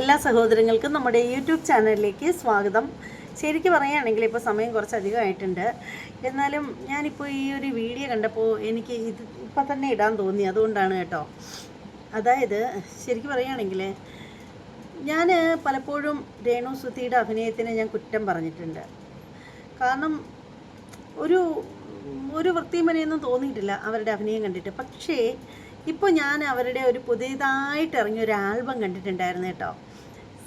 എല്ലാ സഹോദരങ്ങൾക്കും നമ്മുടെ യൂട്യൂബ് ചാനലിലേക്ക് സ്വാഗതം. ശരിക്കും പറയുകയാണെങ്കിൽ ഇപ്പോൾ സമയം കുറച്ച് അധികമായിട്ടുണ്ട് എന്നാലും ഞാനിപ്പോൾ ഈ ഒരു വീഡിയോ കണ്ടപ്പോൾ എനിക്ക് ഇത് ഇപ്പം തന്നെ ഇടാൻ തോന്നി. അതുകൊണ്ടാണ് കേട്ടോ. അതായത് ശരിക്കും പറയുകയാണെങ്കിൽ ഞാൻ പലപ്പോഴും രേണു സുധിയുടെ അഭിനയത്തിന് ഞാൻ കുറ്റം പറഞ്ഞിട്ടുണ്ട്. കാരണം ഒരു ഒരു വൃത്തിമനെയൊന്നും തോന്നിയിട്ടില്ല അവരുടെ അഭിനയം കണ്ടിട്ട്. പക്ഷേ ഇപ്പോൾ ഞാൻ അവരുടെ ഒരു പുതിയതായിട്ട് ഇറങ്ങിയ ഒരു ആൽബം കണ്ടിട്ടുണ്ടായിരുന്നു കേട്ടോ.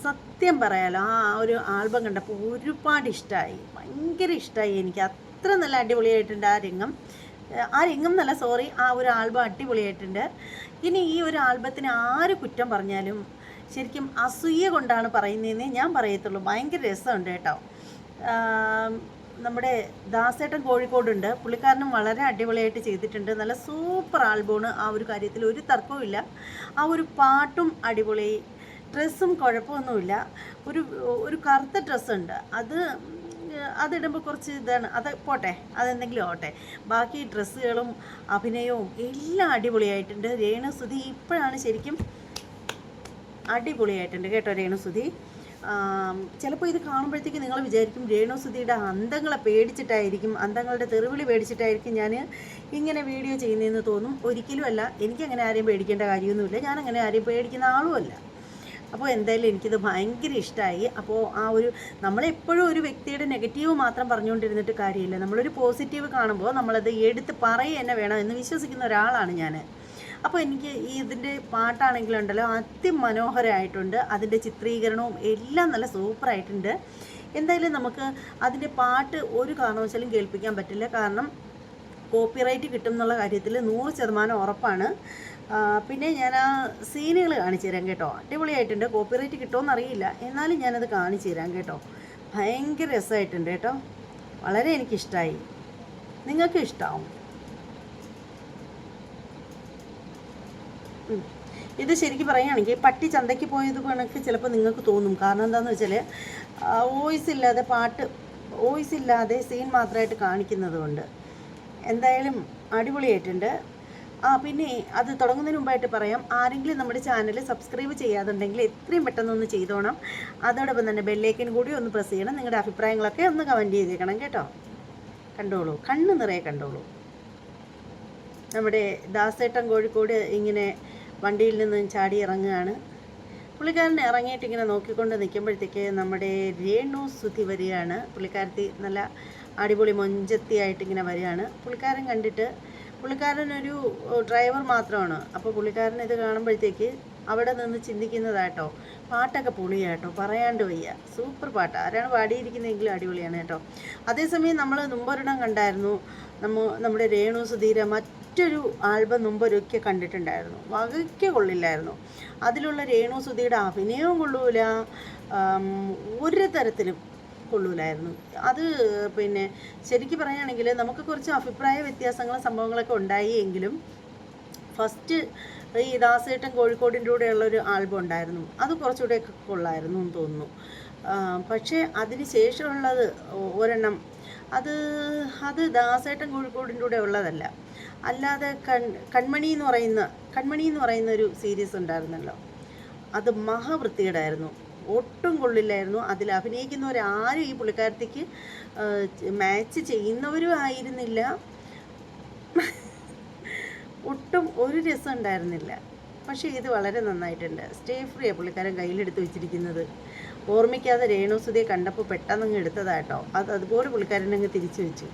സത്യം പറയാലോ ആ ഒരു ആൽബം കണ്ടപ്പോൾ ഒരുപാട് ഇഷ്ടമായി ഭയങ്കര ഇഷ്ടമായി എനിക്ക്. അത്ര നല്ല അടിപൊളിയായിട്ടുണ്ട് ആ രംഗം. ആ രംഗം നല്ല സോറി ആ ഒരു ആൽബം അടിപൊളിയായിട്ടുണ്ട്. ഇനി ഈ ഒരു ആൽബത്തിന് ആര് കുറ്റം പറഞ്ഞാലും ശരിക്കും അസൂയ കൊണ്ടാണ് പറയുന്നതെന്നേ ഞാൻ പറയത്തുള്ളൂ. ഭയങ്കര രസമുണ്ട് കേട്ടോ. നമ്മുടെ ദാസേട്ടൻ കോഴിക്കോടുണ്ട്. പുള്ളിക്കാരനും വളരെ അടിപൊളിയായിട്ട് ചെയ്തിട്ടുണ്ട്. നല്ല സൂപ്പർ ആൽബമാണ്. ആ ഒരു കാര്യത്തിൽ ഒരു തർക്കവുമില്ല ആ ഒരു പാട്ടും അടിപൊളി. ഡ്രസ്സും കുഴപ്പമൊന്നുമില്ല. ഒരു ഒരു കറുത്ത ഡ്രസ്സുണ്ട്. അത് അതിടുമ്പോൾ കുറച്ച് ഇതാണ്. അത് പോട്ടെ. അതെന്തെങ്കിലും ആവട്ടെ. ബാക്കി ഡ്രസ്സുകളും അഭിനയവും എല്ലാം അടിപൊളിയായിട്ടുണ്ട്. രേണുസുതി ഇപ്പോഴാണ് ശരിക്കും അടിപൊളിയായിട്ടുണ്ട്. കേട്ടോ രേണുസുതി ചിലപ്പോൾ ഇത് കാണുമ്പോഴത്തേക്ക് നിങ്ങൾ വിചാരിക്കും രേണുസുതിയുടെ അന്തങ്ങളെ പേടിച്ചിട്ടായിരിക്കും അന്തങ്ങളുടെ തെറിവിളി പേടിച്ചിട്ടായിരിക്കും ഞാൻ ഇങ്ങനെ വീഡിയോ ചെയ്യുന്നതെന്ന് തോന്നും. ഒരിക്കലും അല്ല. എനിക്കങ്ങനെ ആരെയും പേടിക്കേണ്ട കാര്യമൊന്നുമില്ല. ഞാനങ്ങനെ ആരെയും പേടിക്കുന്ന ആളുമല്ല അപ്പോൾ എന്തായാലും എനിക്കിത് ഭയങ്കര ഇഷ്ടമായി അപ്പോൾ ആ ഒരു നമ്മളെപ്പോഴും ഒരു വ്യക്തിയുടെ നെഗറ്റീവ് മാത്രം പറഞ്ഞുകൊണ്ടിരുന്നിട്ട് കാര്യമില്ല. നമ്മളൊരു പോസിറ്റീവ് കാണുമ്പോൾ നമ്മളത് എടുത്ത് പറയുക തന്നെ വേണം എന്ന് വിശ്വസിക്കുന്ന ഒരാളാണ് ഞാൻ അപ്പോൾ എനിക്ക് ഈ ഇതിന്റെ പാട്ടാണെങ്കിലും ഉണ്ടല്ലോ അതിമനോഹരമായിട്ടുണ്ട് അതിന്റെ ചിത്രീകരണവും എല്ലാം നല്ല സൂപ്പറായിട്ടുണ്ട്. എന്തായാലും നമുക്ക് അതിന്റെ പാട്ട് ഒരു കാരണവശാലും കേൾപ്പിക്കാൻ പറ്റില്ല. കാരണം കോപ്പിറൈറ്റ് കിട്ടും എന്നുള്ള കാര്യത്തിൽ നൂറ് ശതമാനം ഉറപ്പാണ്. പിന്നെ ഞാൻ ആ സീനുകൾ കാണിച്ചു തരാം കേട്ടോ. അടിപൊളിയായിട്ടുണ്ട്. കോപ്പിറൈറ്റ് കിട്ടുമോ അറിയില്ല. എന്നാലും ഞാനത് കാണിച്ചു തരാം കേട്ടോ. ഭയങ്കര രസമായിട്ടുണ്ട് കേട്ടോ. വളരെ എനിക്കിഷ്ടമായി നിങ്ങൾക്ക് ഇഷ്ടമാവും ഇത് ശരിക്കും പറയുകയാണെങ്കിൽ പട്ടി ചന്തയ്ക്ക് പോയത് കണക്ക് ചിലപ്പോൾ നിങ്ങൾക്ക് തോന്നും. കാരണം എന്താണെന്ന് വെച്ചാൽ വോയിസ് ഇല്ലാതെ പാട്ട് വോയിസ് ഇല്ലാതെ സീൻ മാത്രമായിട്ട് കാണിക്കുന്നത് കൊണ്ട് എന്തായാലും അടിപൊളിയായിട്ടുണ്ട്. ആ പിന്നെ അത് തുടങ്ങുന്നതിന് മുമ്പായിട്ട് പറയാം ആരെങ്കിലും നമ്മുടെ ചാനൽ സബ്സ്ക്രൈബ് ചെയ്യാതുണ്ടെങ്കിൽ എത്രയും പെട്ടെന്ന് ഒന്ന് ചെയ്തോണം. അതോടൊപ്പം തന്നെ ബെല്ലേക്കൻ കൂടി ഒന്ന് പ്രസ് ചെയ്യണം. നിങ്ങളുടെ അഭിപ്രായങ്ങളൊക്കെ ഒന്ന് കമന്റ് ചെയ്തേക്കണം കേട്ടോ. കണ്ടോളൂ. കണ്ണ് നിറയെ കണ്ടോളൂ. നമ്മുടെ ദാസേട്ടൻ കോഴിക്കോട് ഇങ്ങനെ വണ്ടിയിൽ നിന്ന് ചാടി ഇറങ്ങുകയാണ്. പുള്ളിക്കാരൻ ഇറങ്ങിയിട്ട് ഇങ്ങനെ നോക്കിക്കൊണ്ട് നിൽക്കുമ്പോഴത്തേക്ക് നമ്മുടെ രേണു സുധി വരികയാണ്. പുള്ളിക്കാരത്തി നല്ല അടിപൊളി മൊഞ്ചത്തിയായിട്ട് ഇങ്ങനെ വരികയാണ്. പുള്ളിക്കാരൻ കണ്ടിട്ട് പുള്ളിക്കാരനൊരു ഡ്രൈവർ മാത്രമാണ്. അപ്പോൾ പുള്ളിക്കാരൻ ഇത് കാണുമ്പോഴത്തേക്ക് അവിടെ നിന്ന് ചിന്തിക്കുന്നതാട്ടോ. പാട്ടൊക്കെ പൊളിയാട്ടോ പറയാണ്ട് വയ്യ. സൂപ്പർ പാട്ട്. ആരാണ് പാടിയിരിക്കുന്നതെങ്കിലും അടിപൊളിയാണ് കേട്ടോ. അതേസമയം നമ്മൾ നുമ്പൊരിടം കണ്ടായിരുന്നു. നമ്മ നമ്മുടെ രേണു സുധീര മറ്റൊരു ആൽബം മുമ്പൊരൊക്കെ കണ്ടിട്ടുണ്ടായിരുന്നു. വകയ്ക്ക് കൊള്ളില്ലായിരുന്നു. അതിലുള്ള രേണു സുധിയുടെ അഭിനയവും കൊള്ളൂല. ഒരു തരത്തിലും കൊള്ളൂലായിരുന്നു. അത് പിന്നെ ശരിക്കും പറയുകയാണെങ്കിൽ നമുക്ക് കുറച്ച് അഭിപ്രായ വ്യത്യാസങ്ങളും സംഭവങ്ങളൊക്കെ ഉണ്ടായി എങ്കിലും ഫസ്റ്റ് ഈ ദാസേട്ടൻ കോഴിക്കോടിന്റെ കൂടെയുള്ള ഒരു ആൽബം ഉണ്ടായിരുന്നു. അത് കുറച്ചുകൂടെയൊക്കെ കൊള്ളായിരുന്നു എന്ന് തോന്നുന്നു. പക്ഷേ അതിന് ശേഷമുള്ളത് ഒരെണ്ണം. അത് അത് ദാസേട്ടൻ കോഴിക്കോടിന്റെ കൂടെ ഉള്ളതല്ല. അല്ലാതെ കൺ കൺമണി എന്ന് പറയുന്ന കൺമണി എന്ന് പറയുന്ന ഒരു സീരീസ് ഉണ്ടായിരുന്നല്ലോ. അത് മഹാവൃത്തികേടായിരുന്നു. ഒട്ടും കൊള്ളില്ലായിരുന്നു. അതിൽ അഭിനയിക്കുന്നവരാരും ഈ പുള്ളിക്കാരത്തേക്ക് മാച്ച് ചെയ്യുന്നവരും ആയിരുന്നില്ല. ഒട്ടും ഒരു രസം ഉണ്ടായിരുന്നില്ല. പക്ഷേ ഇത് വളരെ നന്നായിട്ടുണ്ട്. സ്റ്റേ ഫ്രീ പുള്ളിക്കാരൻ കയ്യിലെടുത്ത് വെച്ചിരിക്കുന്നത്. ഓർമ്മിക്കാതെ രേണുസുതിയെ കണ്ടപ്പോൾ പെട്ടെന്നങ്ങ് എടുത്തതാട്ടോ. അത് അതുപോലെ പുള്ളിക്കാരൻ അങ്ങ് തിരിച്ചു വെച്ചു.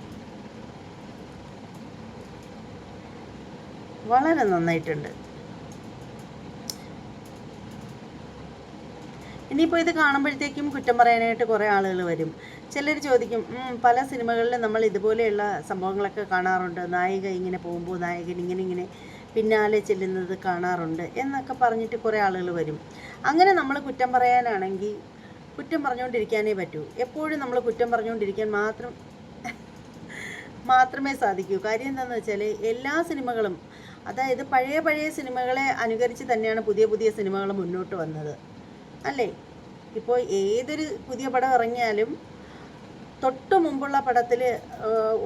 വളരെ നന്നായിട്ടുണ്ട്. ഇനിയിപ്പോൾ ഇത് കാണുമ്പോഴത്തേക്കും കുറ്റം പറയാനായിട്ട് കുറേ ആളുകൾ വരും. ചിലർ ചോദിക്കും പല സിനിമകളിലും നമ്മൾ ഇതുപോലെയുള്ള സംഭവങ്ങളൊക്കെ കാണാറുണ്ട്. നായിക ഇങ്ങനെ പോകുമ്പോൾ നായകൻ ഇങ്ങനെ ഇങ്ങനെ പിന്നാലെ ചെല്ലുന്നത് കാണാറുണ്ട് എന്നൊക്കെ പറഞ്ഞിട്ട് കുറേ ആളുകൾ വരും. അങ്ങനെ നമ്മൾ കുറ്റം പറയാനാണെങ്കിൽ കുറ്റം പറഞ്ഞുകൊണ്ടിരിക്കാനേ പറ്റൂ. എപ്പോഴും നമ്മൾ കുറ്റം പറഞ്ഞുകൊണ്ടിരിക്കാൻ മാത്രം മാത്രമേ സാധിക്കൂ. കാര്യം എന്താണെന്ന് വെച്ചാൽ എല്ലാ സിനിമകളും അതായത് പഴയ പഴയ സിനിമകളെ അനുകരിച്ച് തന്നെയാണ് പുതിയ പുതിയ സിനിമകൾ മുന്നോട്ട് വന്നത്. അല്ലേ? ഇപ്പോൾ ഏതൊരു പുതിയ പടം ഇറങ്ങിയാലും തൊട്ട് മുമ്പുള്ള പടത്തിൽ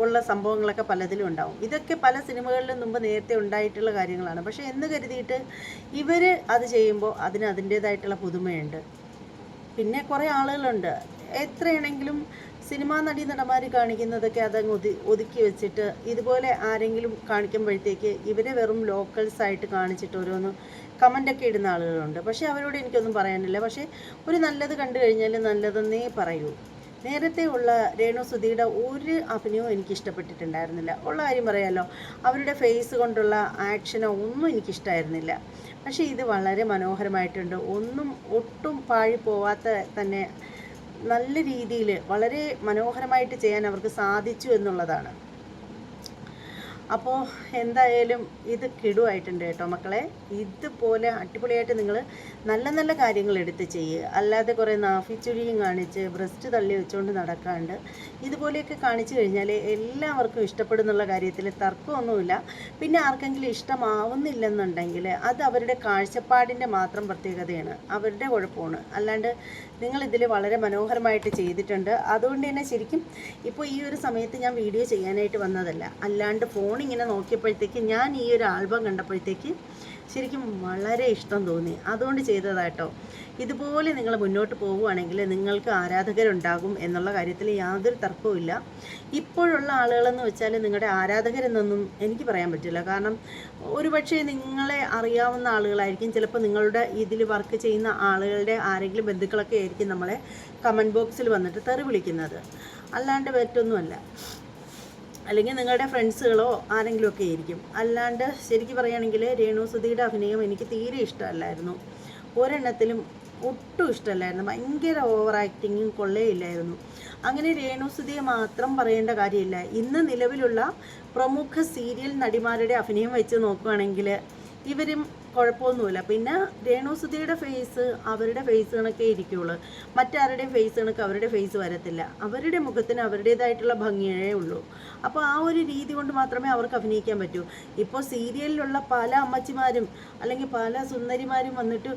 ഉള്ള സംഭവങ്ങളൊക്കെ പലതിലും ഉണ്ടാവും. ഇതൊക്കെ പല സിനിമകളിലും മുമ്പ് നേരത്തെ ഉണ്ടായിട്ടുള്ള കാര്യങ്ങളാണ്. പക്ഷേ എന്ന് കരുതിയിട്ട് ഇവർ അത് ചെയ്യുമ്പോൾ അതിന് അതിന്റേതായിട്ടുള്ള പുതുമയുണ്ട്. പിന്നെ കുറേ ആളുകളുണ്ട്. എത്രയാണെങ്കിലും സിനിമാ നടി നടന്മാർ കാണിക്കുന്നതൊക്കെ അതങ്ങ് ഒതു ഒതുക്കി വെച്ചിട്ട് ഇതുപോലെ ആരെങ്കിലും കാണിക്കുമ്പോഴത്തേക്ക് ഇവരെ വെറും ലോക്കൽസ് ആയിട്ട് കാണിച്ചിട്ട് ഓരോന്ന് കമന്റൊക്കെ ഇടുന്ന ആളുകളുണ്ട്. പക്ഷേ അവരോട് എനിക്കൊന്നും പറയാനില്ല. പക്ഷേ ഒരു നല്ലത് കണ്ടു കഴിഞ്ഞാൽ നല്ലതെന്നേ പറയൂ. നേരത്തെ ഉള്ള രേണു സുധിയുടെ ഒരു അഭിനയവും എനിക്ക് ഇഷ്ടപ്പെട്ടിട്ടുണ്ടായിരുന്നില്ല. ഉള്ള കാര്യം പറയാമല്ലോ അവരുടെ ഫേസ് കൊണ്ടുള്ള ആക്ഷനോ ഒന്നും എനിക്കിഷ്ടമായിരുന്നില്ല പക്ഷേ ഇത് വളരെ മനോഹരമായിട്ടുണ്ട്. ഒന്നും ഒട്ടും പാഴി പോവാത്ത തന്നെ നല്ല രീതിയിൽ വളരെ മനോഹരമായിട്ട് ചെയ്യാൻ അവർക്ക് സാധിച്ചു എന്നുള്ളതാണ്. അപ്പോൾ എന്തായാലും ഇത് കിടുവായിട്ടുണ്ട് കേട്ടോ മക്കളെ. ഇതുപോലെ അടിപൊളിയായിട്ട് നിങ്ങൾ നല്ല നല്ല കാര്യങ്ങൾ എടുത്ത് ചെയ്യുക അല്ലാതെ കുറേ നാഫിച്ചുഴിയും കാണിച്ച് ബ്രസ്റ്റ് തള്ളി വെച്ചുകൊണ്ട് നടക്കാണ്ട് ഇതുപോലെയൊക്കെ കാണിച്ചു കഴിഞ്ഞാൽ എല്ലാവർക്കും ഇഷ്ടപ്പെടുന്നുള്ള കാര്യത്തിൽ തർക്കമൊന്നുമില്ല. പിന്നെ ആർക്കെങ്കിലും ഇഷ്ടമാവുന്നില്ലെന്നുണ്ടെങ്കിൽ അത് അവരുടെ കാഴ്ചപ്പാടിന്റെ മാത്രം പ്രത്യേകതയാണ്. അവരുടെ കുഴപ്പമാണ്. അല്ലാണ്ട് നിങ്ങളിതിൽ വളരെ മനോഹരമായിട്ട് ചെയ്തിട്ടുണ്ട്. അതുകൊണ്ട് തന്നെ ശരിക്കും ഇപ്പോൾ ഈ ഒരു സമയത്ത് ഞാൻ വീഡിയോ ചെയ്യാനായിട്ട് വന്നതല്ല. അല്ലാണ്ട് ഫോൺ ഇങ്ങനെ നോക്കിയപ്പോഴത്തേക്ക് ഞാൻ ഈ ഒരു ആൽബം കണ്ടപ്പോഴത്തേക്ക് ശരിക്കും വളരെ ഇഷ്ടം തോന്നി. അതുകൊണ്ട് ചെയ്തതാട്ടോ. ഇതുപോലെ നിങ്ങൾ മുന്നോട്ട് പോവുകയാണെങ്കിൽ നിങ്ങൾക്ക് ആരാധകരുണ്ടാകും എന്നുള്ള കാര്യത്തിൽ യാതൊരു തർക്കവുമില്ല ഇപ്പോഴുള്ള ആളുകളെന്ന് വെച്ചാൽ നിങ്ങളുടെ ആരാധകരെന്നൊന്നും എനിക്ക് പറയാൻ പറ്റില്ല. കാരണം ഒരുപക്ഷെ നിങ്ങളെ അറിയാവുന്ന ആളുകളായിരിക്കും. ചിലപ്പോൾ നിങ്ങളുടെ ഇതിൽ വർക്ക് ചെയ്യുന്ന ആളുകളുടെ ആരെങ്കിലും ബന്ധുക്കളൊക്കെ ആയിരിക്കും നമ്മളെ കമന്റ് ബോക്സിൽ വന്നിട്ട് തെറി വിളിക്കുന്നത്. അല്ലാണ്ട് മറ്റൊന്നുമല്ല. അല്ലെങ്കിൽ നിങ്ങളുടെ ഫ്രണ്ട്സുകളോ ആരെങ്കിലും ഒക്കെ ആയിരിക്കും. അല്ലാണ്ട് ശരിക്കും പറയുകയാണെങ്കിൽ രേണു സുധിയുടെ അഭിനയം എനിക്ക് തീരെ ഇഷ്ടമല്ലായിരുന്നു. ഒരെണ്ണത്തിലും ഒട്ടും ഇഷ്ടമല്ലായിരുന്നു. ഭയങ്കര ഓവർ ആക്ടിങ്ങും കൊള്ളയില്ലായിരുന്നു. അങ്ങനെ രേണു സുധിയെ മാത്രം പറയേണ്ട കാര്യമില്ല. ഇന്ന് നിലവിലുള്ള പ്രമുഖ സീരിയൽ നടിമാരുടെ അഭിനയം വെച്ച് നോക്കുകയാണെങ്കിൽ ഇവരും കുഴപ്പമൊന്നുമില്ല. പിന്നെ രേണുസുധിയുടെ ഫേസ് അവരുടെ ഫേസ് കണക്കേ ഇരിക്കുള്ളൂ. മറ്റാരുടെയും ഫേസ് കണക്ക് അവരുടെ ഫേസ് വരത്തില്ല. അവരുടെ മുഖത്തിന് അവരുടേതായിട്ടുള്ള ഭംഗിയേ ഉള്ളൂ. അപ്പോൾ ആ ഒരു രീതി കൊണ്ട് മാത്രമേ അവർക്ക് അഭിനയിക്കാൻ പറ്റൂ. ഇപ്പോൾ സീരിയലിലുള്ള പല അമ്മച്ചിമാരും അല്ലെങ്കിൽ പല സുന്ദരിമാരും വന്നിട്ട്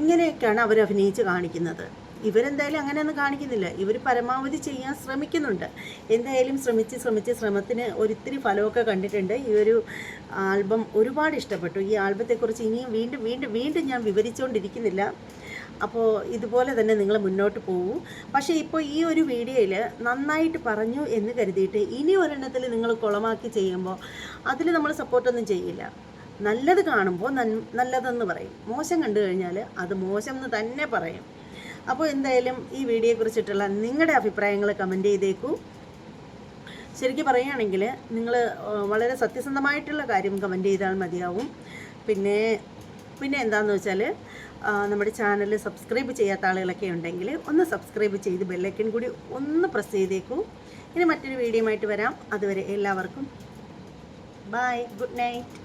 ഇങ്ങനെയൊക്കെയാണ് അവർ അഭിനയിച്ച് കാണിക്കുന്നത്. ഇവരെന്തായാലും അങ്ങനെയൊന്നും കാണിക്കുന്നില്ല. ഇവർ പരമാവധി ചെയ്യാൻ ശ്രമിക്കുന്നുണ്ട്. എന്തായാലും ശ്രമിച്ച് ശ്രമിച്ച് ശ്രമത്തിന് ഒരിത്തിരി ഫലമൊക്കെ കണ്ടിട്ടുണ്ട്. ഈ ഒരു ആൽബം ഒരുപാട് ഇഷ്ടപ്പെട്ടു. ഈ ആൽബത്തെക്കുറിച്ച് ഇനിയും വീണ്ടും വീണ്ടും വീണ്ടും ഞാൻ വിവരിച്ചുകൊണ്ടിരിക്കുന്നില്ല അപ്പോൾ ഇതുപോലെ തന്നെ നിങ്ങൾ മുന്നോട്ട് പോകൂ. പക്ഷേ ഇപ്പോൾ ഈ ഒരു വീഡിയോയിൽ നന്നായിട്ട് പറഞ്ഞു എന്ന് കരുതിയിട്ട് ഇനി ഒരെണ്ണത്തിൽ നിങ്ങൾ കുളമാക്കി ചെയ്യുമ്പോൾ അതിൽ നമ്മൾ സപ്പോർട്ടൊന്നും ചെയ്യില്ല. നല്ലത് കാണുമ്പോൾ നല്ലതെന്ന് പറയും. മോശം കണ്ടു കഴിഞ്ഞാൽ അത് മോശം എന്ന് തന്നെ പറയും. അപ്പോൾ എന്തായാലും ഈ വീഡിയോയെക്കുറിച്ചിട്ടുള്ള നിങ്ങളുടെ അഭിപ്രായങ്ങൾ കമന്റ് ചെയ്തേക്കൂ. ശരിക്കും പറയുകയാണെങ്കിൽ നിങ്ങൾ വളരെ സത്യസന്ധമായിട്ടുള്ള കാര്യം കമന്റ് ചെയ്താൽ മതിയാവും. പിന്നെ പിന്നെ എന്താണെന്ന് വെച്ചാൽ നമ്മുടെ ചാനൽ സബ്സ്ക്രൈബ് ചെയ്യാത്ത ആളുകളൊക്കെ ഉണ്ടെങ്കിൽ ഒന്ന് സബ്സ്ക്രൈബ് ചെയ്ത് ബെല്ലൈക്കൻ കൂടി ഒന്ന് പ്രസ് ചെയ്തേക്കൂ. ഇനി മറ്റൊരു വീഡിയോ ആയിട്ട് വരാം. അതുവരെ എല്ലാവർക്കും ബൈ ഗുഡ് നൈറ്റ്